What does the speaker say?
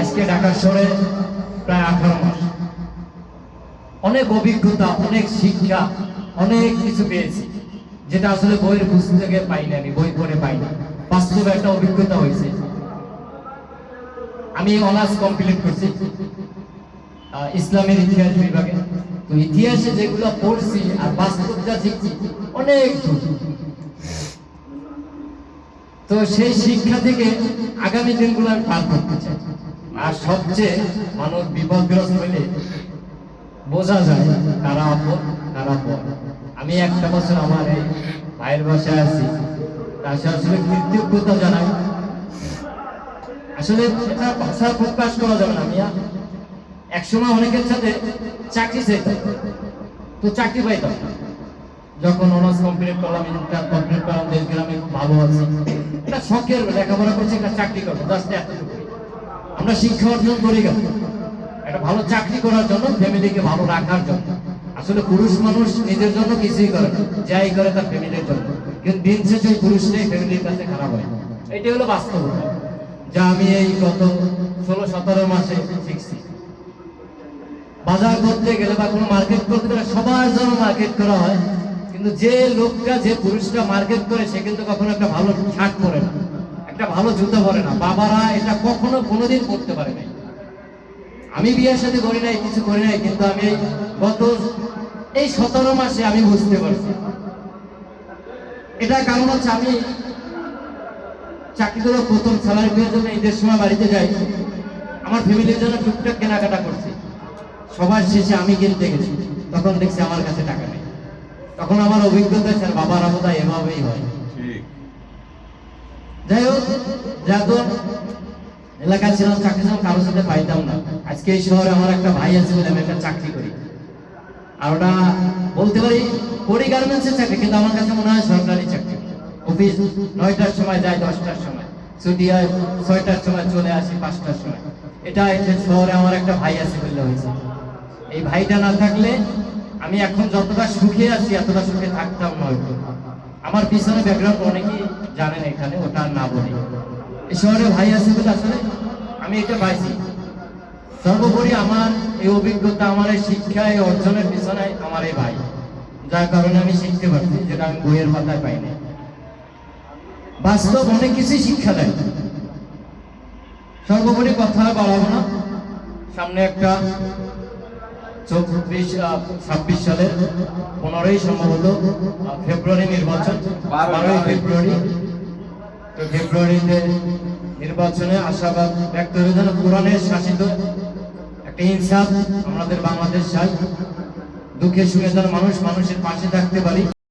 আজকে ঢাকা শহরে প্রায় আঠারো মাস। অনেক অভিজ্ঞতা, অনেক শিক্ষা, অনেক কিছু পেয়েছি, যেটা আসলে বইয়ের পুস্তক পাইনি আমি বই পড়ে পাইনি বাস্তবে একটা অভিজ্ঞতা হয়েছে। আমি অনার্স কমপ্লিট করছি ইসলামের ইতিহাস বিভাগে। তো ইতিহাসে যেগুলো পড়ছি আর বাস্তব যা শিখছি, অনেক দূর। তো সেই শিক্ষা থেকে আগামী দিনগুলো আমি পার করতে চাই। আর সবচেয়ে মানুষ বিপদগ্রস্ত হলে বোঝা যায় কারা আপন, কারা পর আমি একটা বছর আমার এই ভাইয়ের বাসায় আছি। তার আসলে কৃতজ্ঞতা জানাই। আসলে এটা ভাষা প্রকাশ করা যাবে না মিয়া। একসময় অনেকের সাথে চাকরি চাইতাম। তো চাকরি পাইতাম। যখন অনার্স কমপ্লিট করলাম ইন্টার কমপ্লিট করলাম দেশ গ্রামে খুব ভালো আছি। এটা শখের লেখাপড়া করছি, একটা চাকরি করব জাস্ট এতটুকু আমরা শিক্ষা অর্জন করি গেল একটা ভালো চাকরি করার জন্য ফ্যামিলিকে ভালো রাখার জন্য। আসলে পুরুষ মানুষ নিজের জন্য কিছুই করে যাই করে তার ফ্যামিলির জন্য। কিন্তু দিন শেষে ওই পুরুষটাই ফ্যামিলির কাছে খারাপ হয়। এটাই হলো বাস্তবতা। যা আমি এই গত ষোলো, সতেরো মাসে শিখছি। বাজার করতে গেলে বা কোনো মার্কেট করতে গেলে সবার জন্য মার্কেট করা হয়। কিন্তু যে লোকটা যে পুরুষটা মার্কেট করে, সে কিন্তু কখনো একটা ভালো শার্ট পরে না। একটা ভালো জুতো পরে না। বাবারা এটা কখনো কোনোদিন করতে পারে নাই। আমি বিয়ের সাথে করি নাই, কিছু করি নাই, কিন্তু আমি গত এই সতেরো মাসে আমি বুঝতে পারছি। এটা কারণ হচ্ছে আমি চাকরি করে প্রথম স্যালারি পেয়ে জন্য ঈদের সময় বাড়িতে যাই। আমার ফ্যামিলির জন্য টুকটাক কেনাকাটা করছি। সবার শেষে আমি কিনতে গেছি। তখন দেখছি আমার কাছে টাকা তখন আমার অভিজ্ঞতা স্যার বাবার বোধ এভাবেই হয়। যাই হোক যাতো এলাকায় ছিলাম চাকরি ছিলাম কারোর সাথে পাইতাম না। আজকে এই শহরে আমার একটা ভাই আছে বলে আমি একটা চাকরি করি। আর ওটা বলতে পারি করি গার্মেন্টসের চাকরি কিন্তু আমার কাছে মনে হয় সরকারি চাকরি। অফিস নয়টার সময় যায় দশটার সময়। ছুটি হয় ছয়টার সময় চলে আসি পাঁচটার সময়। এটা এটা শহরে আমার একটা ভাই আছে বললে হয়েছে। এই ভাইটা না থাকলে আমি এখন যতটা সুখে আছি, এতটা সুখে থাকতাম না হয়তো। আমার পিছনে ব্যাকগ্রাউন্ড অনেকেই জানেন এখানে, ওটা না বলি। এই শহরে ভাই আছে বলে আসলে আমি এটা পাইছি। সর্বোপরি আমার এই অভিজ্ঞতা, আমার এই শিক্ষা, এই অর্জনের পিছনে আমার এই ভাই। যার কারণে আমি শিখতে পারছি, যেটা আমি বইয়ের পাতায় পাইনি বাস্তব অনেক কিছুই শিক্ষা দেয়। সর্বোপরি কথা বাড়াবো না। সামনে একটা চব্বিশ ছাব্বিশ সালের পনেরোই সম্ভবত ফেব্রুয়ারি নির্বাচন। বারোই ফেব্রুয়ারি। তো ফেব্রুয়ারিতে নির্বাচনে আশাবাদ ব্যক্ত হয়ে যেন কোরআনের শাসিত একটা ইনসাফ আমাদের বাংলাদেশ চাই। দুঃখের সুখে যেন মানুষ মানুষের পাশে থাকতে পারি।